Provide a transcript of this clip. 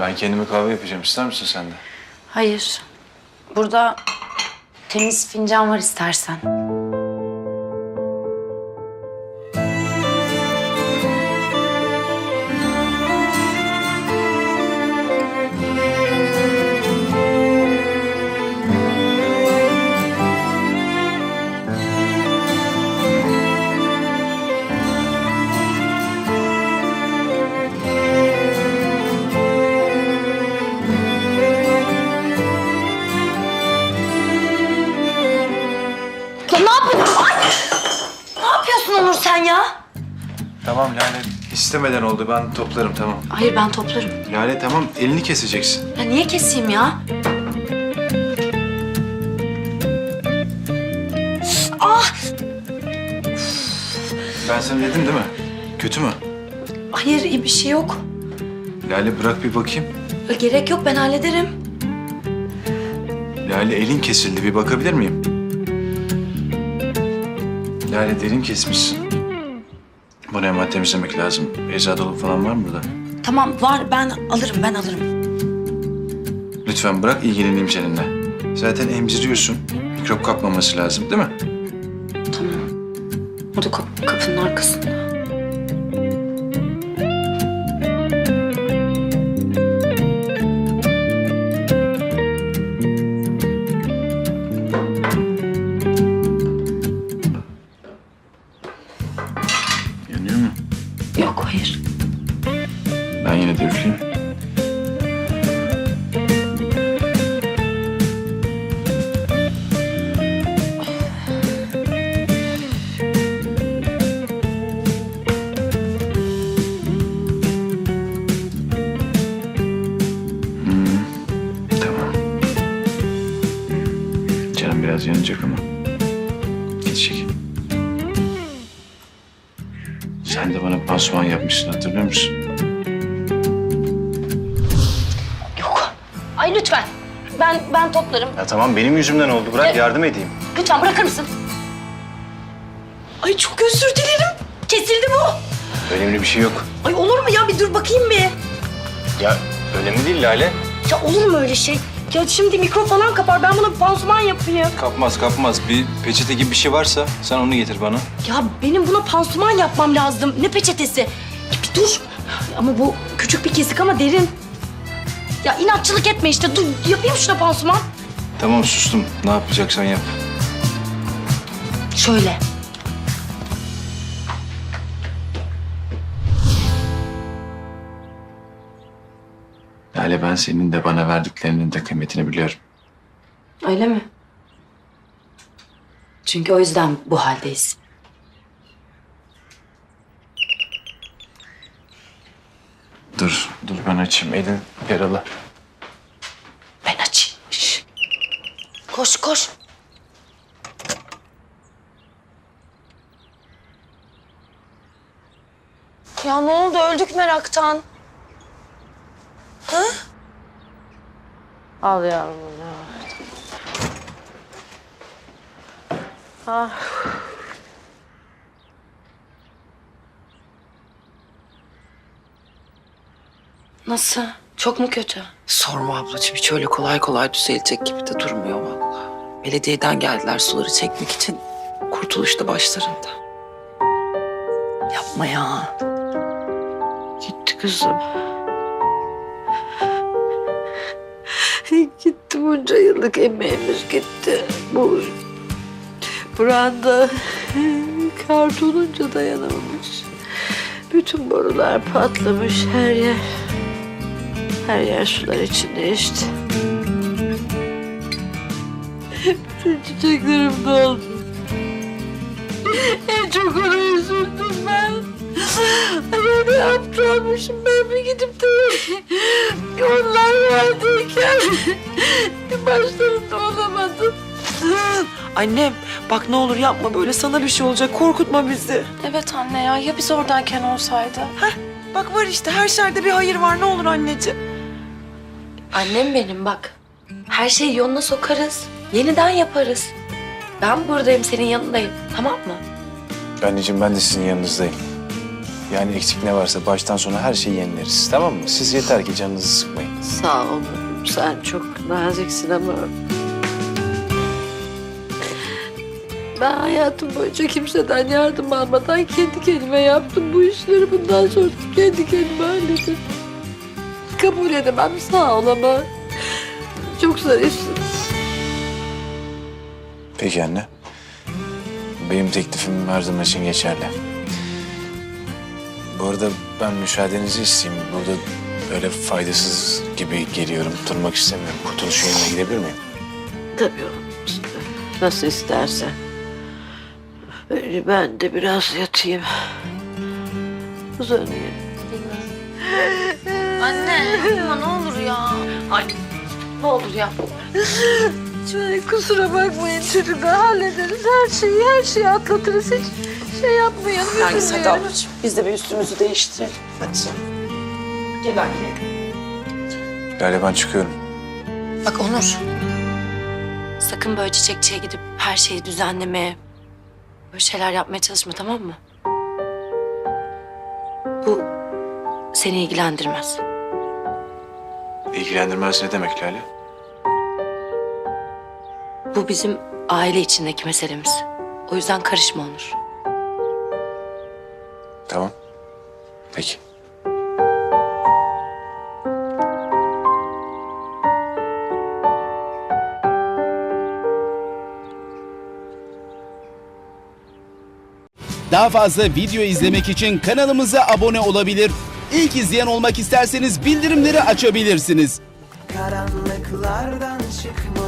Ben kendime kahve yapacağım. İster misin sen de? Hayır. Burada temiz fincan var istersen. Ya? Tamam Lale. İstemeden oldu. Ben toplarım tamam. Hayır ben toplarım. Lale tamam. Elini keseceksin. Ya niye keseyim ya? Ah! Ben sana dedim değil mi? Kötü mü? Hayır iyi bir şey yok. Lale bırak bir bakayım. Ya Gerek yok ben hallederim. Lale elin kesildi. Bir bakabilir miyim? Lale derin kesmişsin. Bunu hemen temizlemek lazım. Eczacı dolabı falan var mı burada? Tamam var ben alırım ben alırım. Lütfen bırak ilgileneyim seninle. Zaten emziriyorsun. Mikrop kapmaması lazım değil mi? Tamam. O da kap- kapının arkasında. Hayır. Ben yine de üfleyeyim. Hmm, Tamam. Canım biraz yanacak ama. Sen de bana pansuman yapmışsın hatırlıyor musun? Yok. Ay lütfen. Ben ben toplarım. Ya tamam benim yüzümden oldu. Bırak Evet. yardım edeyim. Lütfen bırakır mısın? Ay çok özür dilerim. Kesildi bu. Önemli bir şey yok. Ay olur mu ya bir dur bakayım bir. Ya önemli değil Lale. Ya olur mu öyle şey? Ya şimdi mikro falan kapar. Ben buna bir pansuman yapayım. Kapmaz kapmaz. Bir peçete gibi bir şey varsa sen onu getir bana. Ya benim buna pansuman yapmam lazım. Ne peçetesi? Ya bir dur. Ama bu küçük bir kesik ama derin. Ya inatçılık etme işte. Dur yapayım şuna pansuman. Tamam sustum. Ne yapacaksan yap. Şöyle. Lale ben senin de bana verdiklerinin de kıymetini biliyorum. Öyle mi? Çünkü o yüzden bu haldeyiz. Dur, dur ben açayım. Elin yaralı. Ben açayım. Şş. Koş koş. Ya ne oldu? Öldük meraktan. Al yavrum. ya. Ah. Nasıl? Çok mu kötü? Sorma ablacığım hiç öyle kolay kolay düzelecek gibi de durmuyor vallahi. Belediyeden geldiler suları çekmek için. Kurtuluş da başlarında. Yapma ya. Gitti kızım. Bunca yıllık emeğimiz gitti. Bu branda kar dolunca dayanamamış. Bütün borular patlamış her yer. Her yer sular içinde işte. Bütün çiçeklerim doldu. En çok ona üzüldüm ben. Aptalmışım ben bir gidip de onlar vardıyken başlarında olamadım. Annem bak ne olur yapma böyle sana bir şey olacak korkutma bizi. Evet anne ya ya biz oradayken olsaydı? Bak var işte her şerde bir hayır var ne olur anneciğim. Annem benim bak. Her şeyi yoluna sokarız. Yeniden yaparız. Ben buradayım, senin yanındayım. Tamam mı? Anneciğim ben de sizin yanınızdayım. Yani eksik ne varsa baştan sona her şeyi yenileriz. Tamam mı? Siz yeter ki canınızı sıkmayın. Sağ ol. Sen çok naziksin ama... Ben hayatım boyunca kimseden yardım almadan kendi kendime yaptım bu işleri. Bundan sonra kendi kendime hallederim. Kabul edemem sağ ol ama... Çok zarifsin. Peki anne. Benim teklifim her zaman için geçerli. Bu arada ben müsaadenizi isteyeyim. Burada öyle faydasız gibi geliyorum. Durmak istemiyorum. Kurtuluş yayınına gidebilir miyim? Tabii oğlum. Nasıl istersen. Öyle ben de biraz yatayım. Uzanayım. Anne yapma ne olur ya. Ay ne olur ya. Lütfen kusura bakmayın çocuklar hallederiz her şeyi her şeyi atlatırız hiç şey yapmayalım. Nergis hadi üzülmeyelim. ablacığım. Biz de bir üstümüzü değiştirelim. Hadi. Gel anne. Lale ben çıkıyorum. Bak Onur. Sakın böyle çiçekçiye gidip her şeyi düzenlemeye, böyle şeyler yapmaya çalışma tamam mı? Bu seni ilgilendirmez. İlgilendirmez ne demek Lale? Bu bizim aile içindeki meselemiz. O yüzden karışma Onur. Tamam. Peki. Daha fazla video izlemek için kanalımıza abone olabilir. İlk izleyen olmak isterseniz bildirimleri açabilirsiniz. karanlıklardan çıkmalı